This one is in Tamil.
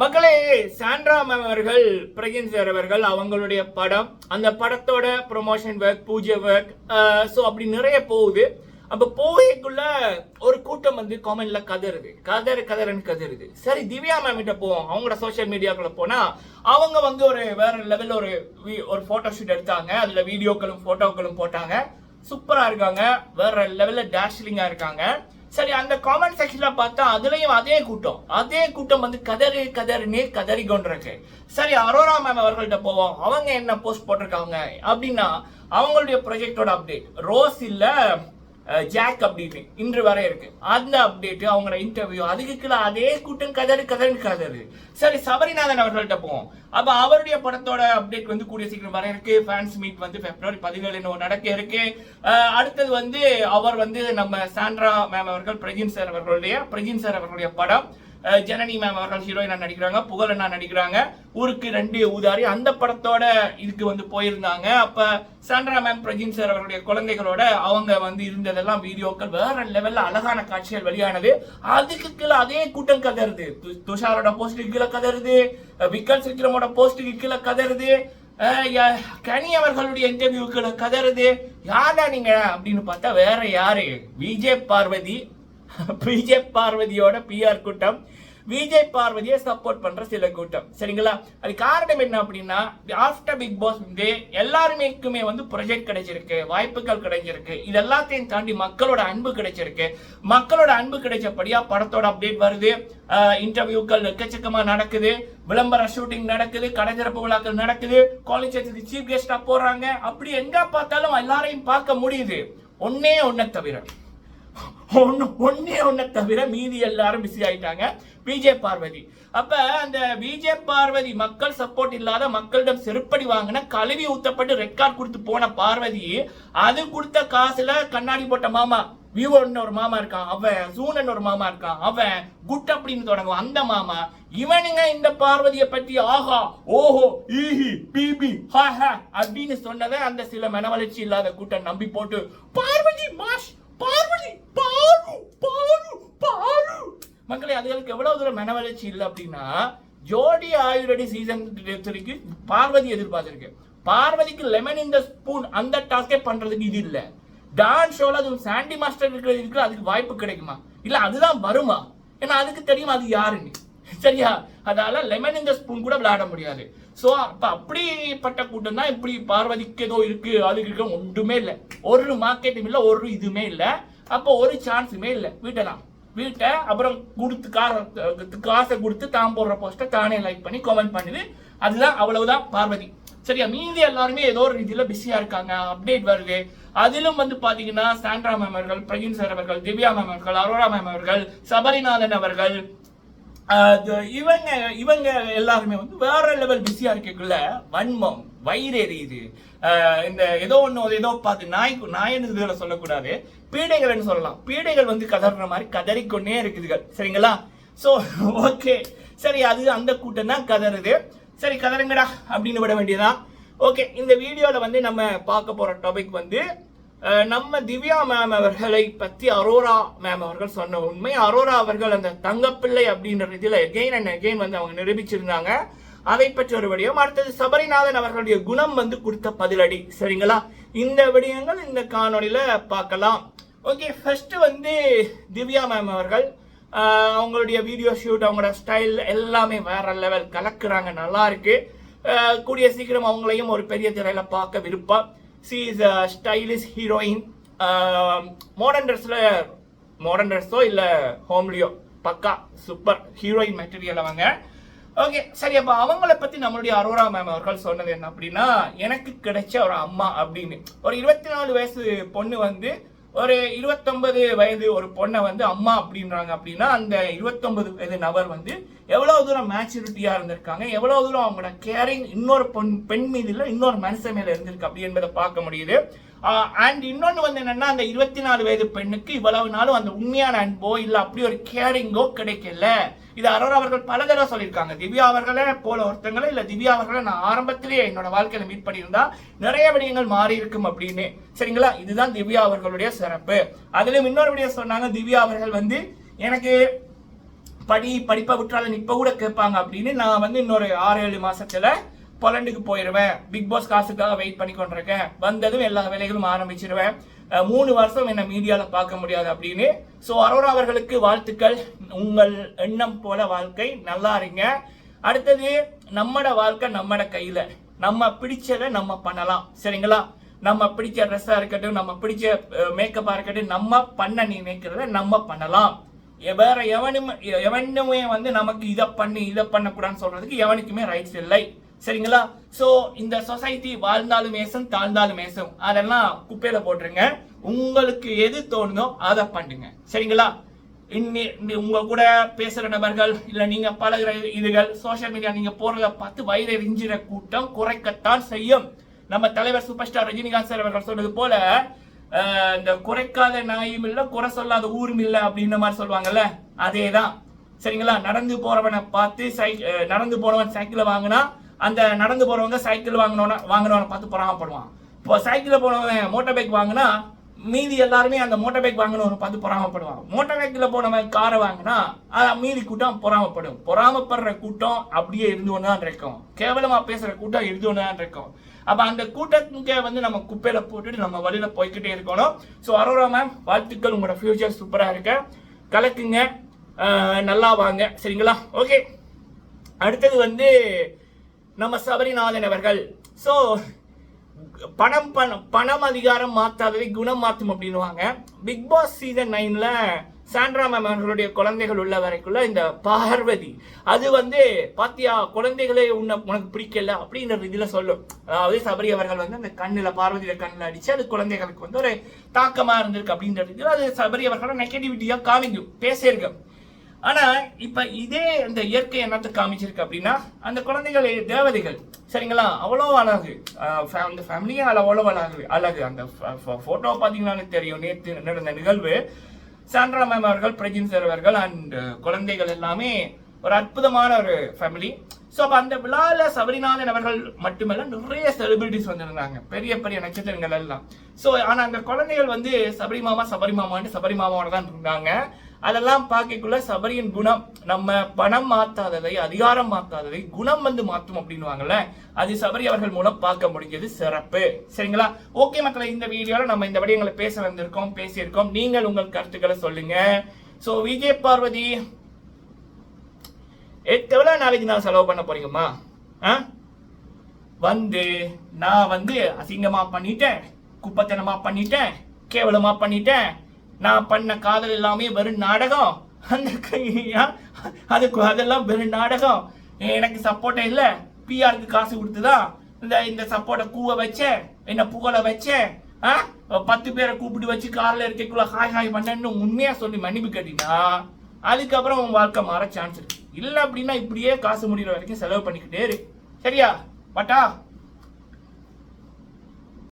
மக்களே சாண்ட்ரா மேம் அவர்கள் பிரகின் சார் அவர்கள் அவங்களுடைய படம் அந்த படத்தோட ப்ரொமோஷன் ஒர்க் பூஜை ஒர்க் ஸோ அப்படி நிறைய போகுது. அப்போ போகக்குள்ள ஒரு கூட்டம் வந்து காமெண்ட்ல கதறுது. கதறு கதறன்னு கதறுது. சரி திவ்யா மேம் கிட்ட போவோம். அவங்களோட சோஷியல் மீடியாக்குள்ள போனா அவங்க வந்து ஒரு வேற லெவல்ல ஒரு ஒரு போட்டோ ஷூட் எடுத்தாங்க. அதுல வீடியோக்களும் போட்டோக்களும் போட்டாங்க. சூப்பரா இருக்காங்க. வேற லெவல்ல டேஷ்லிங்கா இருக்காங்க. சரி அந்த காமெண்ட் செக்ஷன்ல பார்த்தா அதுலயும் அதே கூட்டம். அதே கூட்டம் வந்து கதறி கதறினே கதறி கொண்டிருக்கு சரி அரோரா மேம் அவர்கள்ட்ட போவோம். அவங்க என்ன போஸ்ட் போட்டிருக்காங்க? அப்படின்னா அவங்களுடைய ப்ரொஜெக்டோட அப்டேட் ரோஸ் இல்லை ஜாக் அப்படின்னு இன்று வரை இருக்கு. அந்த அப்டேட்டு அவங்களோட இன்டர்வியூ அதுக்குள்ள அதே கூட்டம் கதறு கதறு கதறு. சரி சபரிநாதன் அவர்கள்ட்ட போவோம். அப்ப அவருடைய படத்தோட அப்டேட் வந்து கூடிய சீக்கிரம் வர இருக்கு. ஃபேன்ஸ் மீட் வந்து பிப்ரவரி பதினேழு நடக்க இருக்கு. அடுத்தது வந்து அவர் வந்து நம்ம சாண்ட்ரா மேம் அவர்கள் பிரஜின் சார் அவர்களுடைய பிரஜின் சார் அவர்களுடைய படம். ஜனனி மேம் அவர்கள் ஹீரோயினா நடிக்கிறாங்க புகழண்ணா நடிக்கிறாங்க. ஊருக்கு ரெண்டு ஊதாரி அந்த படத்தோட இதுக்கு வந்து போயிருந்தாங்க. அப்ப சாண்ட்ரா மேம் பிரஜின் சார் அவர்களுடைய குழந்தைகளோட அவங்க வந்து இருந்ததெல்லாம் வீடியோக்கள் வேற லெவல்ல அழகான காட்சிகள் வெளியானது. அதுக்கு கீழே அதே கூட்டம் கதருது. து- துஷாரோட போஸ்டுக்கு கீழே கதருது. விக்கல் சிக்கிரமோட போஸ்டுக்கு கீழே கதறுது கனி அவர்களுடைய இன்டர்வியூக்களை கதறது யாரா நீங்க அப்படின்னு பார்த்தா வேற யாரு? விஜய் பார்வதி. பிஜே பார்வதியோட பிஆர் கூட்டம். விஜய் பார்வதியை சப்போர்ட் பண்ற சில கூட்டம். சரிங்களா? அது காரணம் என்ன அப்படின்னா ஆஃப்டர் பிக் பாஸ் வந்து எல்லாருமேக்குமே வந்து ப்ரொஜெக்ட் கிடைச்சிருக்கு வாய்ப்புகள் கிடைச்சிருக்கு. இது எல்லாத்தையும் தாண்டி மக்களோட அன்பு கிடைச்சிருக்கு. மக்களோட அன்பு கிடைச்சபடியா படத்தோட அப்டேட் வருது. இன்டர்வியூக்கள் எக்கச்சக்கமா நடக்குது. விளம்பர ஷூட்டிங் நடக்குது கடைதிறப்பு விழாக்கள் நடக்குது. காலேஜ் சீஃப் கெஸ்டா போறாங்க. அப்படி எங்க பார்த்தாலும் எல்லாரையும் பார்க்க முடியுது. ஒன்னே ஒன்ன தவிர. ஒன்னு ஒன்னே ஒன்ன தவிர மீதி எல்லாரும் பிஸி ஆயிட்டாங்க. பிஜே பார்வதி. அப்ப அந்த பிஜே பார்வதி மக்கள் சப்போர்ட் இல்லாத மக்களிடம் செருப்படி வாங்கின கழுவி ஊத்தப்பட்டு ரெக்கார்ட் கொடுத்து போன பார்வதி அது கொடுத்த காசுல கண்ணாடி போட்ட மாமா விவோன்னு ஒரு மாமா இருக்கான் அவன் சூனன் ஒரு மாமா இருக்கான் அவன் குட் அப்படின்னு தொடங்கும் அந்த மாமா இவனுங்க இந்த பார்வதியை பத்தி ஆஹா ஓஹோ ஈஹி பிபி ஹா அப்படின்னு சொன்னதை அந்த சில மனவளர்ச்சி இல்லாத கூட்டம் நம்பி போட்டு பார்வதி மாஷ் பார்வதி மக்களே அதுகளுக்கு எவ்வளவு தூரம் மனவளர்ச்சி இல்லை அப்படின்னா ஜோடி ஆயுரடி சீசன் த்ரீக்கு பார்வதி எதிர்பார்த்திருக்கு. பார்வதிக்கு லெமன் இந்த ஸ்பூன் அந்த டாஸ்கே பண்றதுக்கு இது இல்லை. டான்ஸ் ஷோல அதுவும் சாண்டி மாஸ்டர் இருக்கிறது இருக்கு அதுக்கு வாய்ப்பு கிடைக்குமா? இல்ல அதுதான் வருமா? ஏன்னா அதுக்கு தெரியும் அது யாருன்னு. சரியா? அதால லெமன் இந்த ஸ்பூன் கூட விளையாட முடியாது. சோ அப்ப அப்படிப்பட்ட கூட்டம் தான் இப்படி பார்வதிக்கு ஏதோ இருக்கு அதுக்கு இருக்க ஒன்றுமே இல்லை. ஒரு மார்க்கெட்டும் இல்லை ஒரு இதுவுமே இல்லை. அப்போ ஒரு சான்ஸுமே இல்லை. வீட்டை தான் வீட்டை அப்புறம் கொடுத்து காசை காசை கொடுத்து தான் போடுற போஸ்ட்டை தானே லைக் பண்ணி கமெண்ட் பண்ணுது அதுதான் அவ்வளவுதான் பார்வதி. சரியா? மீதி எல்லாருமே ஏதோ ஒரு ரீதியில பிஸியா இருக்காங்க. அப்டேட் வருது. அதிலும் வந்து பார்த்தீங்கன்னா சாண்ட்ரா மேம் அவர்கள் பிரகீன் சார் அவர்கள் திவ்யா மேம் அவர்கள் அரோரா மேம் அவர்கள் சபரிநாதன் அவர்கள் இவங்க இவங்க எல்லாருமே வந்து வேற லெவல் பிஸியா இருக்கக்குள்ள வன்மம். வயிறு எரியுது. இந்த ஏதோ ஒன்று ஏதோ பார்த்து நாய் நாயன்னு இதில் சொல்லக்கூடாது. பீடைகள்னு சொல்லலாம். பீடைகள் வந்து கதற மாதிரி கதறிக்கொண்டே இருக்குதுகள். சரிங்களா? ஸோ ஓகே சரி அது அந்த கூட்டம் தான் கதறுது. சரி கதறுங்கடா அப்படின்னு விட வேண்டியதான் ஓகே இந்த வீடியோவில் வந்து நம்ம பார்க்க போகிற டாபிக் வந்து நம்ம திவ்யா மேம் அவர்களை பற்றி அரோரா மேம் அவர்கள் சொன்ன உண்மை. அரோரா அவர்கள் அந்த தங்கப்பிள்ளை அப்படின்ற இதில் எகெயின் அண்ட் எகெயின் வந்து அவங்க நிரூபிச்சிருந்தாங்க. அதை பற்றி ஒரு விடயம் அடுத்தது சபரிநாதன் அவர்களுடைய குணம் வந்து கொடுத்த பதிலடி. சரிங்களா? இந்த விடயங்கள் இந்த காணொளியில பார்க்கலாம். ஓகே ஃபர்ஸ்ட் வந்து திவ்யா மேம் அவர்கள் அவங்களுடைய வீடியோ ஷூட் அவங்களோட ஸ்டைல் எல்லாமே வேற லெவல் கலக்குறாங்க நல்லா இருக்கு. கூடிய சீக்கிரம் அவங்களையும் ஒரு பெரிய திரையில பார்க்க விருப்பம். She is stylish heroine modern ட்ரெஸ்ல மாடர்ன் ட்ரெஸ்ஸோ இல்லை ஹோம்லியோ பக்கா சூப்பர் ஹீரோயின் மெட்டீரியல் அவங்க. ஓகே சரி அப்போ அவங்கள பத்தி நம்மளுடைய அரோரா மேம் அவர்கள் சொன்னது என்ன அப்படின்னா எனக்கு கிடைச்ச ஒரு அம்மா அப்படின்னு. ஒரு இருபத்தி நாலு வயசு பொண்ணு வந்து ஒரு இருபத்தொன்பது வயது ஒரு பொண்ணை வந்து அம்மா அப்படின்றாங்க அப்படின்னா அந்த இருபத்தொன்பது வயது நபர் வந்து எவ்வளவு தூரம் மேச்சூரிட்டியா இருந்திருக்காங்க எவ்வளவு தூரம் அவங்களோட கேரிங் இன்னொரு பொன் பெண் மீது இல்லை இன்னொரு மனுஷன் மேல இருந்திருக்கு அப்படி என்பதை பார்க்க முடியுது. அண்ட் இன்னொன்று வந்து என்னன்னா அந்த இருபத்தி நாலு வயது பெண்ணுக்கு இவ்வளவு நாளும் அந்த உண்மையான அன்போ இல்லை அப்படி ஒரு கேரிங்கோ கிடைக்கல. இது அரோரா அவர்கள் பல தடவை சொல்லியிருக்காங்க. திவ்யா அவர்களே போல ஒருத்தங்களை இல்லை திவ்யா அவர்களை நான் ஆரம்பத்திலேயே என்னோட வாழ்க்கையில மீட் பண்ணியிருந்தா நிறைய விடயங்கள் மாறி இருக்கும் அப்படின்னு. சரிங்களா? இதுதான் திவ்யா அவர்களுடைய சிறப்பு. அதுலயும் இன்னொரு விடயம் சொன்னாங்க திவ்யா அவர்கள் வந்து எனக்கு படி படிப்பை விட்டுறாத இப்ப கூட கேட்பாங்க அப்படின்னு. நான் வந்து இன்னொரு ஆறு ஏழு மாசத்துல பொலண்டுக்கு போயிடுவேன் பிக் பாஸ் காசுக்காக வெயிட் பண்ணி கொண்டிருக்கேன். வந்ததும் எல்லா வேலைகளும் ஆரம்பிச்சிருவேன். மூணு வருஷம் என்ன மீடியால பார்க்க முடியாது அப்படின்னு. ஸோ அரோரா அவர்களுக்கு வாழ்த்துக்கள். உங்கள் எண்ணம் போல வாழ்க்கை. நல்லா இருங்க. அடுத்தது நம்மட வாழ்க்கை நம்மட கையில. நம்ம பிடிச்சதை நம்ம பண்ணலாம். சரிங்களா? நம்ம பிடிச்ச ட்ரெஸ்ஸாக இருக்கட்டும் நம்ம பிடிச்ச மேக்கப்பாக இருக்கட்டும் நம்ம பண்ண நினைக்கிறத நம்ம பண்ணலாம். வேற எவனும் எவனுமே வந்து நமக்கு இதை பண்ணி இதை பண்ணக்கூடாதுன்னு சொல்றதுக்கு எவனுக்குமே ரைட்ஸ் இல்லை. சரிங்களா? ஸோ இந்த சொசைட்டி வாழ்ந்தாலும் மேசம் தாழ்ந்தாலும் மேசம். அதெல்லாம் குப்பையில போட்டுருங்க. உங்களுக்கு எது தோணுதோ அதை பண்ணுங்க. சரிங்களா? இன்னி உங்க கூட பேசுற நபர்கள் இல்ல நீங்க பழகுற இதுகள் சோஷியல் மீடியா நீங்க போறத பார்த்து வயிறு எரிஞ்சிற கூட்டம் குறைக்கத்தான் செய்யும். நம்ம தலைவர் சூப்பர் ஸ்டார் ரஜினிகாந்த் சார் அவர்கள் சொன்னது போல இந்த குறைக்காத நாயும் இல்ல குறை சொல்லாத ஊரும் இல்ல அப்படின்ற மாதிரி சொல்லுவாங்கல்ல அதேதான். சரிங்களா? நடந்து போறவனை பார்த்து சை நடந்து போனவன் சைக்கிளை வாங்கினா அந்த நடந்து போகிறவங்க சைக்கிள் வாங்கினவன வாங்கினவனை பார்த்து பொறாமப்படுவான். இப்போ சைக்கிளில் போனவன் மோட்டார் பைக் வாங்கினா மீதி எல்லாருமே அந்த மோட்டார் பைக் வாங்கினவனை பார்த்து பொறாமப்படுவான். மோட்டார் பைக்கில் போனவன் காரை வாங்கினா மீதி கூட்டம் பொறாமப்படும். பொறாமப்படுற கூட்டம் அப்படியே இருந்து ஒன்று தான் இருக்கும் கேவலமாக பேசுகிற கூட்டம் இருந்து ஒன்று தான் இருக்கும் அப்போ அந்த கூட்டத்துக்கு வந்து நம்ம குப்பையில் போட்டுட்டு நம்ம வழியில் போய்க்கிட்டே இருக்கணும். ஸோ அரோரா மேம் வாழ்த்துக்கள். உங்களோட ஃபியூச்சர் சூப்பராக இருக்க. கலக்குங்க. நல்லா வாங்க. சரிங்களா? ஓகே அடுத்தது வந்து நம்ம சபரிநாதன் அவர்கள் ஸோ பணம் பணம் பணம் அதிகாரம் மாற்றாததை குணம் மாற்றும் அப்படின்னுவாங்க. பிக் பாஸ் சீசன் நைனில் சாண்ட்ரா மேம் அவர்களுடைய குழந்தைகள் உள்ள வரைக்குள்ள இந்த பார்வதி அது வந்து பாத்தியா குழந்தைகளே உன்னை உனக்கு பிடிக்கல அப்படின்ற இதில் சொல்லும். அதாவது சபரி அவர்கள் வந்து அந்த கண்ணில் பார்வதியில் கண்ணில் அடிச்சு அது குழந்தைகளுக்கு வந்து ஒரு தாக்கமாக இருந்திருக்கு அப்படின்ற அது சபரி அவர்களோட நெகட்டிவிட்டியாக காமிக்கும். பேசியிருக்கேன் ஆனால் இப்போ இதே இந்த இயற்கை என்னத்தை காமிச்சிருக்கு அப்படின்னா அந்த குழந்தைகள் தேவதைகள். சரிங்களா? அவ்வளோ அழகு. அந்த ஃபேமிலியே அவ்வளோ அழகு அழகு. அந்த ஃபோட்டோ பார்த்தீங்கன்னாலே தெரியும். நேற்று நடந்த நிகழ்வு. சாண்ட்ரா மேம் அவர்கள் பிரஜின் சார் அவர்கள் அண்ட் குழந்தைகள் எல்லாமே ஒரு அற்புதமான ஒரு ஃபேமிலி ஸோ அப்போ அந்த விழாவில் சபரிநாதன் அவர்கள் மட்டுமல்ல நிறைய செலிபிரிட்டிஸ் வந்திருந்தாங்க. பெரிய பெரிய நட்சத்திரங்கள் எல்லாம். ஸோ ஆனால் அந்த குழந்தைகள் வந்து சபரி மாமா சபரி மாமான்னு சபரி மாமாவோட தான் இருந்தாங்க. அதெல்லாம் பார்க்கக்குள்ள சபரியின் குணம் நம்ம பணம் மாத்தாததை அதிகாரம் மாத்தாததை குணம் வந்து மாற்றும் அப்படின்வாங்கல்ல அது சபரி அவர்கள் மூலம் பார்க்க முடிஞ்சது சிறப்பு. சரிங்களா? ஓகே மக்களை இந்த வீடியோல நம்ம இந்த விடயங்களை பேச வந்திருக்கோம் பேசியிருக்கோம். நீங்கள் உங்கள் கருத்துக்களை சொல்லுங்க. ஸோ விஜய் பார்வதி எவ்வளோ நாளைக்கு நான் செலவு பண்ண போறீங்கம்மா? ஆ? வந்து நான் வந்து அசிங்கமா பண்ணிட்டேன் குப்பத்தனமா பண்ணிட்டேன் கேவலமா பண்ணிட்டேன் நான் பண்ண காதல் எல்லாமே வெறும் நாடகம். அந்த அதுக்கு அதெல்லாம் வெறும் நாடகம். எனக்கு சப்போர்ட்டே இல்லை. பிஆருக்கு காசு கொடுத்துதான் இந்த இந்த சப்போர்ட்டை கூவ வச்சேன். என்ன புகழ வச்சேன். ஆ? பத்து பேரை கூப்பிட்டு வச்சு கார்ல இருக்கக்குள்ள ஹாய் ஹாய் பண்ணேன்னு உண்மையாக சொல்லி மன்னிப்பு கேட்டீங்கன்னா அதுக்கப்புறம் உன் வாழ்க்கை மாற சான்ஸ் இருக்கு. இல்லை அப்படின்னா இப்படியே காசு முடிகிற வரைக்கும் செலவு பண்ணிக்கிட்டே இரு. சரியா? பட்டா?